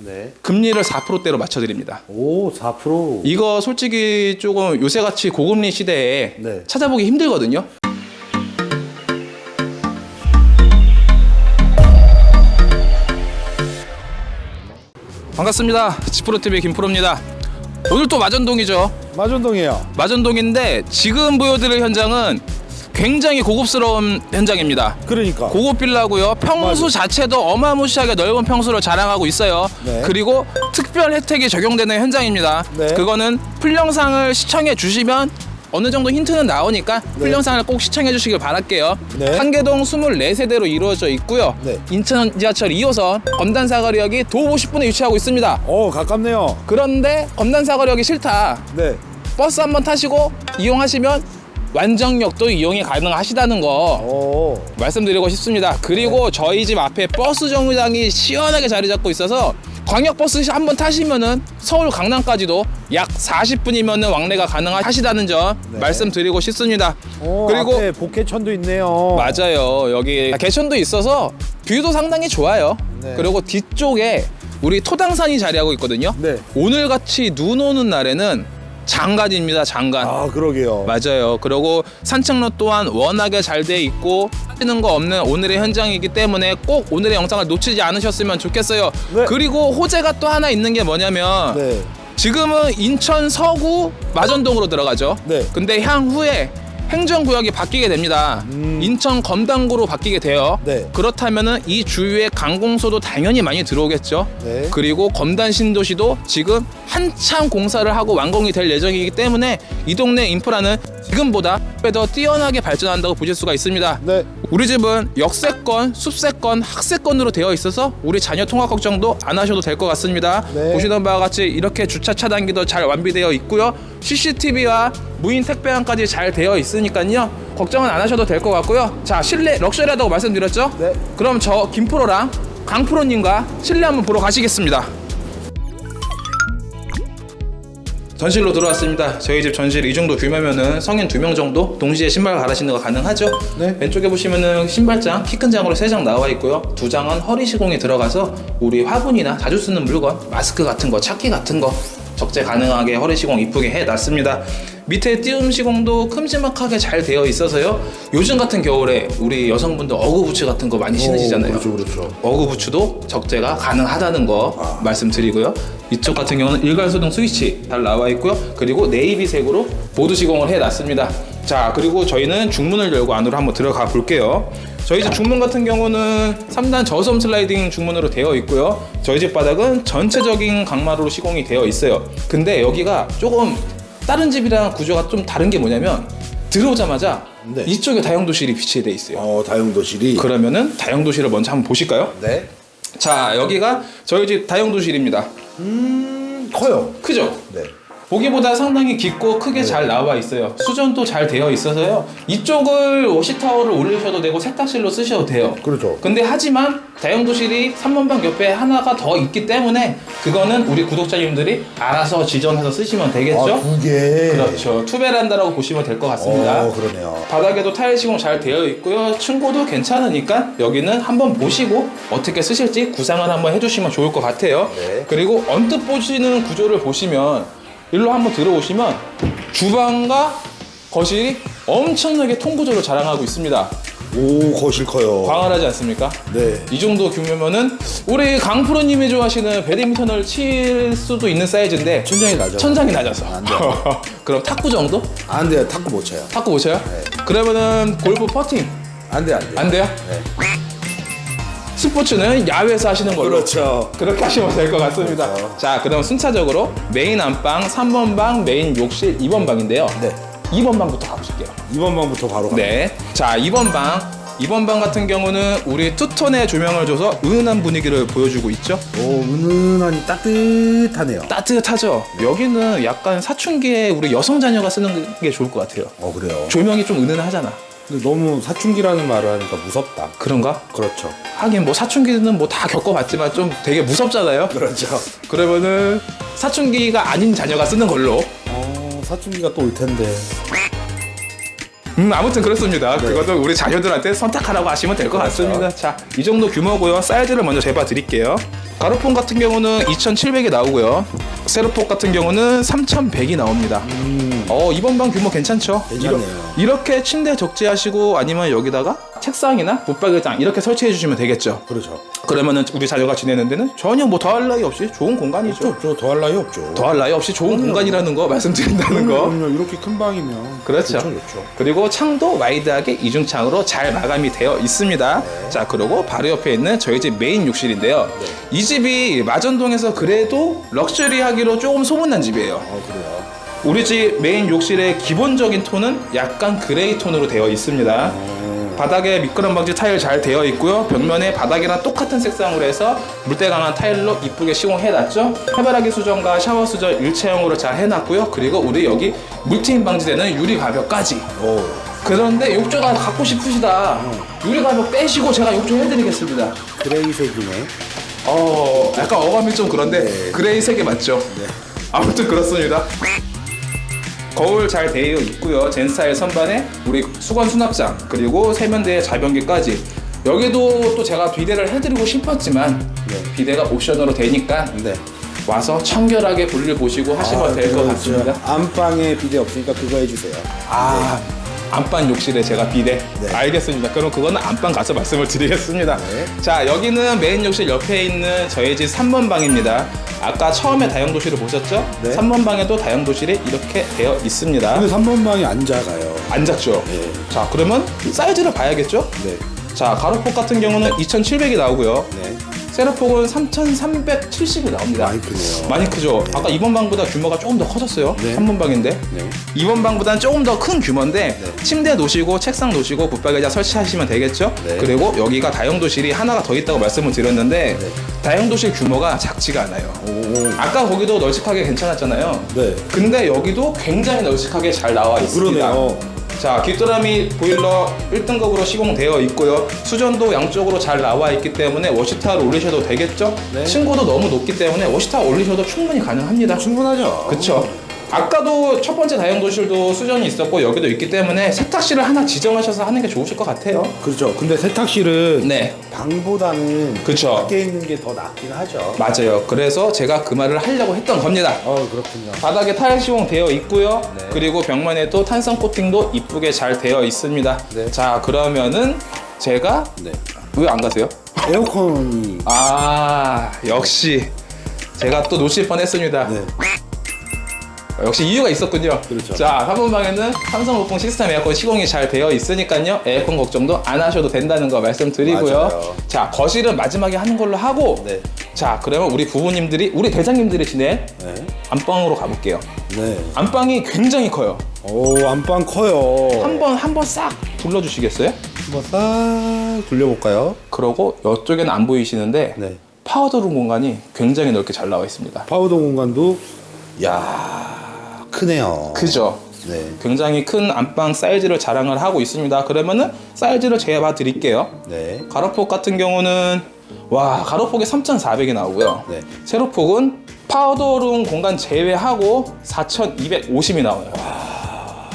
네. 금리를 4%대로 맞춰드립니다. 오, 4%. 이거 솔직히 조금 요새같이 고금리 시대에 네. 찾아보기 힘들거든요. 반갑습니다. 지프로TV 김프로입니다. 오늘 또 마전동이죠. 마전동이에요. 마전동인데 지금 보여드릴 현장은 굉장히 고급스러운 현장입니다. 그러니까. 고급 빌라고요. 평수 맞아. 자체도 어마무시하게 넓은 평수를 자랑하고 있어요. 네. 그리고 특별 혜택이 적용되는 현장입니다. 네. 그거는 풀 영상을 시청해 주시면 어느 정도 힌트는 나오니까 풀영상을 꼭 시청해 주시길 바랄게요. 네. 한계동 24세대로 이루어져 있고요. 네. 인천 지하철 2호선 검단사거리역이 도보 50분에 위치하고 있습니다. 어, 가깝네요. 그런데 검단사거리역이 싫다. 네. 버스 한번 타시고 이용하시면 완정역도 이용이 가능하시다는 거 오. 말씀드리고 싶습니다. 그리고 저희 집 앞에 버스 정류장이 시원하게 자리 잡고 있어서 광역버스 한번 타시면은 서울 강남까지도 약 40분이면은 왕래가 가능하시다는 점 네. 말씀드리고 싶습니다. 오, 그리고 앞에 복해천도 있네요. 맞아요. 여기 개천도 있어서 뷰도 상당히 좋아요. 네. 그리고 뒤쪽에 우리 토당산이 자리하고 있거든요. 네. 오늘 같이 눈 오는 날에는 장관입니다. 장관. 아, 그러게요. 맞아요. 그리고 산책로 또한 워낙에 잘 돼 있고 빠지는 거 없는 오늘의 현장이기 때문에 꼭 오늘의 영상을 놓치지 않으셨으면 좋겠어요. 네. 그리고 호재가 또 하나 있는 게 뭐냐면 네. 지금은 인천 서구 마전동으로 들어가죠. 네. 근데 향후에 행정구역이 바뀌게 됩니다. 음. 인천 검단구로 바뀌게 돼요. 네. 그렇다면은 이 주위에 강공소도 당연히 많이 들어오겠죠. 네. 그리고 검단 신도시도 지금 한참 공사를 하고 완공이 될 예정이기 때문에 이 동네 인프라는 지금보다 더 뛰어나게 발전한다고 보실 수가 있습니다. 네. 우리 집은 역세권, 숲세권, 학세권으로 되어 있어서 우리 자녀 통학 걱정도 안 하셔도 될 것 같습니다. 네. 보시는 바와 같이 이렇게 주차 차단기도 잘 완비되어 있고요. CCTV와 무인 택배함까지 잘 되어 있으니까요. 걱정은 안 하셔도 될 것 같고요. 자, 실내 럭셔리하다고 말씀드렸죠? 네. 그럼 저 김프로랑 강프로님과 실내 한번 보러 가시겠습니다. 전실로 들어왔습니다. 저희 집 전실 이 정도 규모면은 성인 두 명 정도 동시에 신발 갈아 신는 거 가능하죠? 네. 왼쪽에 보시면은 신발장 키 큰 장으로 세 장 나와 있고요. 두 장은 허리 시공이 들어가서 우리 화분이나 자주 쓰는 물건, 마스크 같은 거, 차키 같은 거 적재 가능하게 허리 시공 이쁘게 해놨습니다. 밑에 띄움 시공도 큼지막하게 잘 되어 있어서요. 요즘 같은 겨울에 우리 여성분들 어구 부츠 같은 거 많이 신으시잖아요. 오, 그렇죠, 그렇죠. 어구 부츠도 적재가 가능하다는 거 말씀드리고요. 이쪽 같은 경우는 일괄 소등 스위치 잘 나와 있고요. 그리고 네이비색으로 보드 시공을 해놨습니다. 자, 그리고 저희는 중문을 열고 안으로 한번 들어가 볼게요. 저희 집 중문 같은 경우는 3단 저섬 슬라이딩 중문으로 되어 있고요. 저희 집 바닥은 전체적인 강마루로 시공이 되어 있어요. 근데 여기가 조금 다른 집이랑 구조가 좀 다른 게 뭐냐면 들어오자마자 네. 이쪽에 다용도실이 비치돼 있어요. 어, 다용도실이. 그러면은 다용도실을 먼저 한번 보실까요? 네. 자 여기가 저희 집 다용도실입니다 음, 커요. 크죠? 네. 보기보다 상당히 깊고 크게 잘 나와 있어요 수전도 잘 되어 있어서요 이쪽을 워시타워를 올리셔도 되고 세탁실로 쓰셔도 돼요 그렇죠. 근데 하지만 다용도실이 3번방 옆에 하나가 더 있기 때문에 그거는 우리 구독자님들이 알아서 지정해서 쓰시면 되겠죠? 아, 두 개. 그렇죠 투베란다라고 보시면 될 것 같습니다 어, 그러네요. 바닥에도 타일 시공 잘 되어 있고요. 층고도 괜찮으니까 여기는 한번 보시고 어떻게 쓰실지 구상을 한번 해주시면 좋을 것 같아요. 네. 그리고 언뜻 보시는 구조를 보시면 일로 한번 들어오시면 주방과 거실이 엄청나게 통구조를 자랑하고 있습니다. 오, 거실 커요. 광활하지 않습니까? 네. 이 정도 규모면은 우리 강 프로님이 좋아하시는 배드민턴을 칠 수도 있는 사이즈인데 천장이 낮아. 천장이 낮아서 안 돼요. 그럼 탁구 정도? 안 돼요. 탁구 못 쳐요. 탁구 못 쳐요? 그러면은 골프 퍼팅 안 돼, 안 돼. 안 돼요? 네. 스포츠는 야외에서 하시는 걸로 그렇죠. 그렇게 하시면 될 것 같습니다. 그렇죠. 자, 그럼 순차적으로 메인 안방, 3번 방, 메인 욕실, 2번 방인데요. 네. 2번 방부터 가보실게요. 2번 방부터 바로 가. 네. 자, 2번 방. 2번 방 같은 경우는 우리 투톤의 조명을 줘서 은은한 분위기를 보여주고 있죠. 오, 은은하니 따뜻하네요. 따뜻하죠. 여기는 약간 사춘기에 우리 여성 자녀가 쓰는 게 좋을 것 같아요. 어, 그래요. 조명이 좀 은은하잖아. 근데 너무 사춘기라는 말을 하니까 무섭다. 그런가? 그렇죠. 하긴 뭐 사춘기는 뭐 다 겪어봤지만 좀 되게 무섭잖아요. 그렇죠. 그러면은 사춘기가 아닌 자녀가 쓰는 걸로 어, 사춘기가 또 올 텐데. 음, 아무튼 그렇습니다. 그것도 우리 자녀들한테 선택하라고 하시면 될 것 같습니다. 자, 이 정도 규모고요. 사이즈를 먼저 재봐 드릴게요. 가로폰 같은 경우는 2,700이 나오고요. 세로폭 같은 경우는 3,100이 나옵니다. 어, 이번 방 규모 괜찮죠? 괜찮네요. 이렇, 게 침대 적재하시고 아니면 여기다가 책상이나 붙박이장 이렇게 설치해 주시면 되겠죠. 그렇죠. 그러면은 우리 자녀가 지내는 데는 전혀 뭐 더할 나위 없이 좋은 공간이죠. 없죠. 더할 나위 없죠. 더할 나위 없이 좋은 공간이라는 거 말씀드린다는 거. 그럼요. 이렇게 큰 방이면 그렇죠. 좋죠. 좋죠. 그리고 창도 와이드하게 이중창으로 잘 마감이 되어 있습니다. 자, 그리고 바로 옆에 있는 저희 집 메인 욕실인데요. 이 집이 마전동에서 그래도 럭셔리하기로 조금 소문난 집이에요. 어 그래요. 우리 집 메인 욕실의 기본적인 톤은 약간 그레이 톤으로 되어 있습니다. 바닥에 미끄럼 방지 타일 잘 되어 있고요. 벽면에 바닥이랑 똑같은 색상으로 해서 물때 강한 타일로 이쁘게 시공해놨죠. 해바라기 수전과 샤워 수전 일체형으로 잘 해놨고요. 그리고 우리 여기 물트임 방지되는 유리 가벽까지. 오. 그런데 욕조가 갖고 싶으시다. 유리 가벽 빼시고 제가 욕조 해드리겠습니다. 그레이색이네. 어, 약간 어감이 좀 그런데 네. 그레이 색이 맞죠? 아무튼 그렇습니다. 거울 잘 되어 있고요. 젠 스타일 선반에 우리 수건 수납장 그리고 세면대 자변기까지 여기도 또 제가 비대를 해드리고 싶었지만 네. 비대가 옵션으로 되니까 네. 와서 청결하게 볼일 보시고 하시면 될 것 그거 같습니다. 안방에 비대 없으니까 그거 해주세요. 아 안방 욕실에 제가 비대 네. 알겠습니다 그럼 그거는 안방 가서 말씀을 드리겠습니다 네. 자 여기는 메인 욕실 옆에 있는 저희 집 3번 방입니다 아까 처음에 다용도실을 보셨죠? 네. 3번 방에도 다용도실이 이렇게 되어 있습니다 근데 3번 방이 안 작아요. 안 작죠? 네. 자 그러면 사이즈를 봐야겠죠? 네. 자 가로폭 같은 경우는 2700이 나오고요 네. 세로폭은 3370이 나옵니다 많이 크네요. 많이 크죠? 아까 2번 방보다 규모가 조금 더 커졌어요 네. 3번 방인데 네. 2번 방보다는 조금 더 큰 규모인데 네. 침대 놓으시고 책상 놓으시고 붙박이자 설치하시면 되겠죠. 네. 그리고 여기가 다용도실이 하나가 더 있다고 말씀을 드렸는데 네. 다용도실 규모가 작지가 않아요. 오. 아까 거기도 널찍하게 괜찮았잖아요. 네. 근데 여기도 굉장히 널찍하게 잘 나와 있습니다. 그러네요. 자, 귀뚜라미 보일러 1등급으로 시공되어 있고요. 수전도 양쪽으로 잘 나와 있기 때문에 워시타를 올리셔도 되겠죠? 네. 층고도 너무 높기 때문에 워시타 올리셔도 충분히 가능합니다. 충분하죠. 그쵸. 아까도 첫 번째 다용도실도 수전이 있었고 여기도 있기 때문에 세탁실을 하나 지정하셔서 하는 게 좋으실 것 같아요. 그렇죠. 근데 세탁실은 네, 방보다는 그쵸. 밖에 있는 게 더 낫긴 하죠. 맞아요. 그래서 제가 그 말을 하려고 했던 겁니다. 어 그렇군요. 바닥에 타일 시공 되어 있고요. 네. 그리고 벽면에도 탄성 코팅도 이쁘게 잘 되어 있습니다. 네. 자, 그러면은 제가 네. 왜 안 가세요? 에어컨이 아, 역시 제가 또 놓칠 뻔했습니다. 네. 역시 이유가 있었군요. 그렇죠. 자, 3번 방에는 삼성 오픈 시스템 에어컨 시공이 잘 되어 있으니까요. 에어컨 걱정도 안 하셔도 된다는 거 말씀드리고요. 맞아요. 자, 거실은 마지막에 하는 걸로 하고 네. 자, 그러면 우리 부부님들이 우리 대장님들이 지낸 네. 안방으로 가볼게요. 네. 안방이 굉장히 커요. 오 안방 커요. 한 번 한 번 싹 둘러주시겠어요? 한번 싹 돌려볼까요? 그러고 이쪽에는 안 보이시는데 네. 파우더룸 공간이 굉장히 넓게 잘 나와 있습니다. 파우더 공간도 야 크네요. 그죠? 네. 굉장히 큰 안방 사이즈를 자랑을 하고 있습니다. 그러면은 사이즈를 재봐 드릴게요. 네. 가로폭 같은 경우는 와 가로폭이 3,400이 나오고요. 네. 세로폭은 파우더룸 공간 제외하고 4,250이 나와요.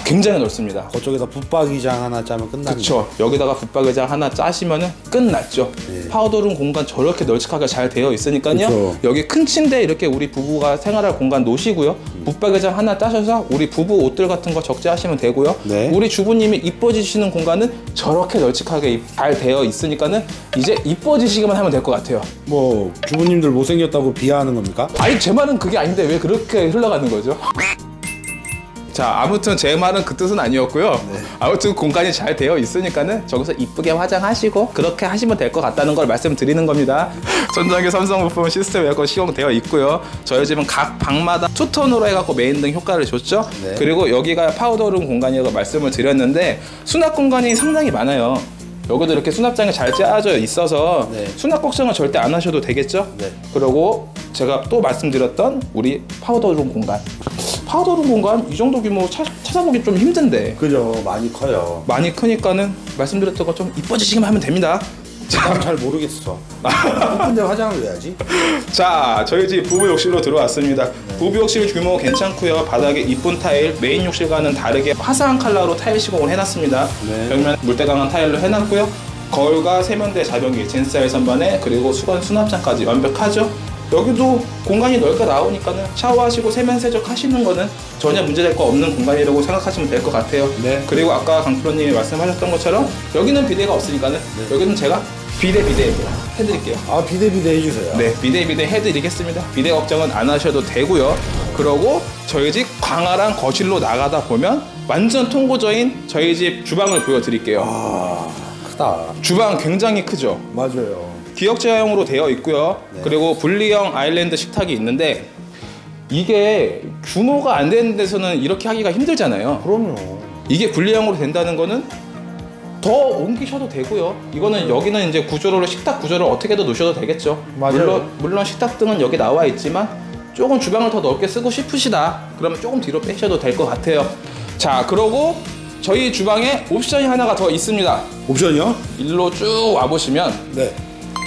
굉장히 넓습니다. 그쪽에다 붙박이장 하나 짜면 끝나는 그렇죠. 여기다가 붙박이장 하나 짜시면은 끝났죠. 네. 파우더룸 공간 저렇게 널찍하게 잘 되어 있으니까요. 그쵸. 여기 큰 침대 이렇게 우리 부부가 생활할 공간 놓으시고요. 붙박이장 하나 짜셔서 우리 부부 옷들 같은 거 적재하시면 되고요. 네. 우리 주부님이 이뻐지시는 공간은 저렇게 널찍하게 잘 되어 있으니까는 이제 이뻐지시기만 하면 될 것 같아요. 뭐 주부님들 못생겼다고 비하하는 겁니까? 아니 제 말은 그게 아닌데 왜 그렇게 흘러가는 거죠? 자 아무튼 제 말은 그 뜻은 아니었고요. 네. 아무튼 공간이 잘 되어 있으니까는 저기서 이쁘게 화장하시고 그렇게 하시면 될 것 같다는 걸 말씀드리는 겁니다. 전장기 삼성 부품 시스템 에어컨 시공되어 있고요. 저희 집은 각 방마다 투톤으로 해갖고 메인 등 효과를 줬죠. 네. 그리고 여기가 파우더룸 공간이라고 말씀을 드렸는데 수납 공간이 상당히 많아요. 여기도 이렇게 수납장이 잘 짜져 있어서 네. 수납 걱정은 절대 안 하셔도 되겠죠? 네. 그리고 제가 또 말씀드렸던 우리 파우더룸 공간. 파우더룸 공간 이 정도 규모 차, 찾아보기 좀 힘든데 그죠 많이 커요. 많이 크니까는 말씀드렸던 것좀 이뻐지시기만 하면 됩니다. 난잘 모르겠어. 이쁜데 화장을 왜 하지? 자, 저희 집 부부 욕실로 들어왔습니다. 부부 욕실 규모 괜찮고요. 바닥에 이쁜 타일, 메인 욕실과는 다르게 화사한 컬러로 타일 시공을 해놨습니다. 네. 벽면 물때 강한 타일로 해놨고요. 거울과 세면대 자변기, 젠스타일 선반에 그리고 수건 수납장까지 완벽하죠. 여기도 공간이 넓게 나오니까는 샤워하시고 세면 세척 하시는 거는 전혀 문제될 거 없는 공간이라고 생각하시면 될 것 같아요. 네. 그리고 아까 강프로님이 말씀하셨던 것처럼 여기는 비대가 없으니까는 여기는 제가 비대 비대 해드릴게요. 아 비대 비대 해주세요. 네, 비대 비대 해드리겠습니다. 비대 걱정은 안 하셔도 되고요. 그러고 저희 집 광활한 거실로 나가다 보면 완전 통고저인 저희 집 주방을 보여드릴게요. 아 크다. 주방 굉장히 크죠. 맞아요. 기역제형으로 되어 있고요. 네. 그리고 분리형 아일랜드 식탁이 있는데 이게 규모가 안 되는 데서는 이렇게 하기가 힘들잖아요. 그럼요. 이게 분리형으로 된다는 거는 더 옮기셔도 되고요. 이거는 여기는 이제 구조로 식탁 구조를 어떻게든 놓으셔도 되겠죠. 맞아요. 물론 물론 식탁 등은 여기 나와 있지만 조금 주방을 더 넓게 쓰고 싶으시다. 그러면 조금 뒤로 빼셔도 될 것 같아요. 자, 그러고 저희 주방에 옵션이 하나가 더 있습니다. 옵션이요? 일로 쭉 와 보시면 네.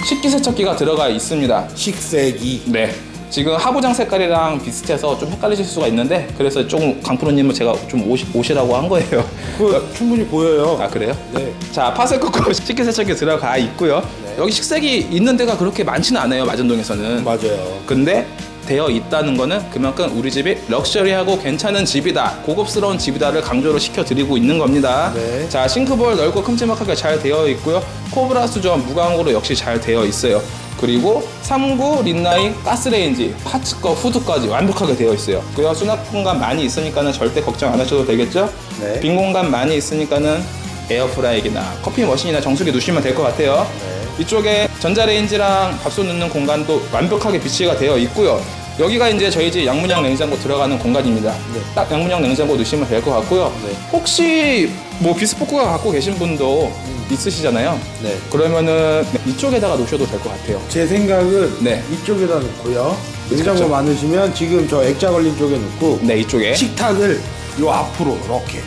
식기세척기가 들어가 있습니다. 식세기. 네. 지금 하부장 색깔이랑 비슷해서 좀 헷갈리실 수가 있는데 그래서 조금 강프로님은 제가 좀 오시, 오시라고 한 거예요. 그 충분히 보여요. 아 그래요? 네. 자 파세코코 식기세척기 들어가 있고요. 여기 식색이 있는 데가 그렇게 많지는 않아요 마전동에서는. 맞아요. 근데 되어 있다는 거는 그만큼 우리 집이 럭셔리하고 괜찮은 집이다, 고급스러운 집이다를 강조를 시켜드리고 있는 겁니다. 네. 자 싱크볼 넓고 큼지막하게 잘 되어 있고요. 코브라 수전 무광으로 역시 잘 되어 있어요. 그리고 39 린나인 가스레인지 하츠과 후드까지 완벽하게 되어 있어요. 그리고 수납 공간 많이 있으니까는 절대 걱정 안 하셔도 되겠죠? 네. 빈 공간 많이 있으니까는 에어프라이기나 커피 머신이나 정수기 두시면 될 것 같아요. 네. 이쪽에 전자레인지랑 밥솥 넣는 공간도 완벽하게 비치가 되어 있고요. 여기가 이제 저희 집 양문형 냉장고 들어가는 공간입니다. 네. 딱 양문형 냉장고 넣으시면 될 것 같고요. 네. 혹시 뭐 비스포크가 갖고 계신 분도 있으시잖아요. 네. 그러면은 이쪽에다가 놓으셔도 될 것 같아요. 제 생각은 네. 이쪽에다 놓고요. 냉장고 그쵸. 많으시면 지금 저 액자 걸린 쪽에 놓고 네, 이쪽에 식탁을 요 앞으로 이렇게.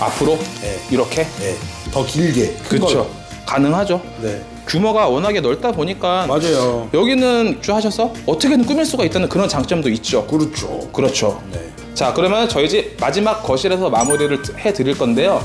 앞으로 네. 이렇게 네. 더 길게. 큰 그렇죠. 걸로. 가능하죠. 네. 규모가 워낙에 넓다 보니까 맞아요. 여기는 주하셔서 어떻게든 꾸밀 수가 있다는 그런 장점도 있죠. 그렇죠. 그렇죠. 네. 자 그러면 저희 집 마지막 거실에서 마무리를 해 드릴 건데요.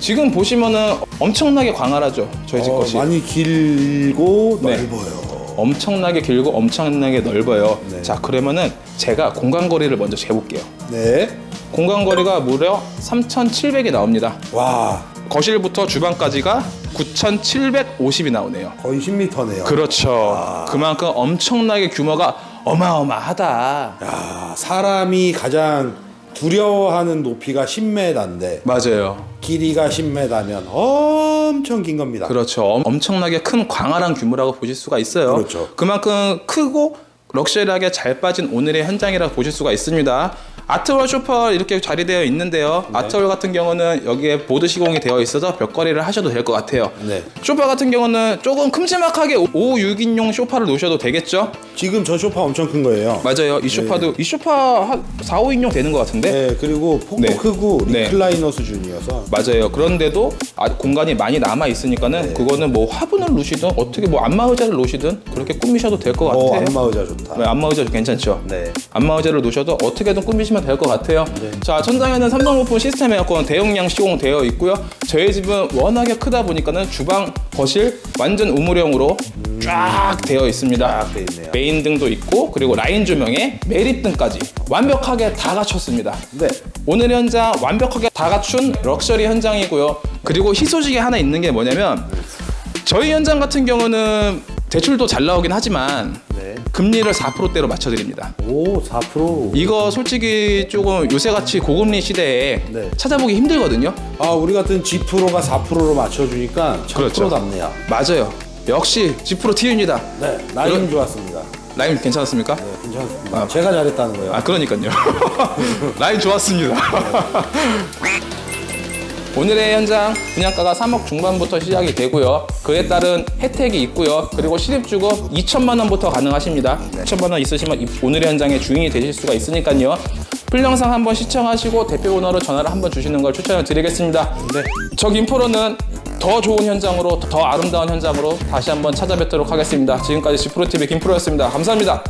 지금 보시면은 엄청나게 광활하죠. 저희 집 어, 거실. 많이 길고 네. 넓어요. 엄청나게 길고 엄청나게 넓어요. 네. 자 그러면은 제가 공간 거리를 먼저 재볼게요. 네. 공간 거리가 무려 3,700이 나옵니다. 와, 거실부터 주방까지가 9,750이 나오네요. 거의 10m네요. 그렇죠. 그만큼 엄청나게 규모가 어마어마하다. 야, 사람이 가장 두려워하는 높이가 10m인데 맞아요. 길이가 10m면 엄청 긴 겁니다. 그렇죠. 엄- 엄청나게 큰 광활한 규모라고 보실 수가 있어요. 그렇죠. 그만큼 크고 럭셔리하게 잘 빠진 오늘의 현장이라 보실 수가 있습니다. 아트월 쇼파 이렇게 자리되어 있는데요. 네. 아트월 같은 경우는 여기에 보드 시공이 되어 있어서 벽걸이를 하셔도 될 것 같아요. 네. 쇼파 같은 경우는 조금 큼지막하게 5, 6인용 쇼파를 놓으셔도 되겠죠? 지금 저 소파 엄청 큰 거예요. 맞아요. 이 쇼파도 이 쇼파 한 4, 5인용 되는 것 같은데? 네, 그리고 폭도 네. 크고 네. 리클라이너 수준이어서 맞아요. 그런데도 아, 공간이 많이 남아 있으니까는 네. 그거는 뭐 화분을 놓으시든 어떻게 뭐 안마 의자를 놓으시든 그렇게 꾸미셔도 될것 어, 같아요. 안마 의자 좋다. 네, 안마 의자 괜찮죠? 네. 안마 의자를 놓으셔도 어떻게든 꾸미시면 될 것 같아요. 네. 자, 천장에는 삼성 오픈 시스템 에어컨 대용량 시공되어 있고요. 저희 집은 워낙에 크다 보니까는 주방, 거실 완전 우물형으로 쫙 되어 있습니다. 음. 쫙돼 있네요. 메인 등도 있고 그리고 라인 조명에 매립 등까지 완벽하게 다 갖췄습니다. 네. 오늘 현장 완벽하게 다 갖춘 럭셔리 현장이고요. 그리고 희소식이 하나 있는 게 뭐냐면 저희 현장 같은 경우는 대출도 잘 나오긴 하지만 네. 금리를 4%대로 맞춰드립니다. 오, 4%. 이거 솔직히 조금 요새같이 고금리 시대에 네. 찾아보기 힘들거든요. 아, 우리 같은 G%가 4%로 맞춰주니까 1000% 그렇죠. 답네요. 맞아요. 역시 G프로 T입니다. 네, 라임 이런- 좋았습니다. 라임 괜찮았습니까? 네, 괜찮습니다. 제가 잘했다는 거예요. 아 그러니까요. 라인 좋았습니다. 오늘의 현장 분양가가 3억 중반부터 시작이 되고요. 그에 따른 혜택이 있고요. 그리고 실입주고 2천만 원부터 가능하십니다. 2천만 원 있으시면 이- 오늘의 현장의 주인이 되실 수가 있으니까요. 풀 영상 한번 시청하시고 대표 번호로 전화를 한번 주시는 걸 추천을 드리겠습니다. 네. 저 김포로는 더 좋은 현장으로 더 아름다운 현장으로 다시 한번 찾아뵙도록 하겠습니다. 지금까지 지프로TV 김프로였습니다. 감사합니다.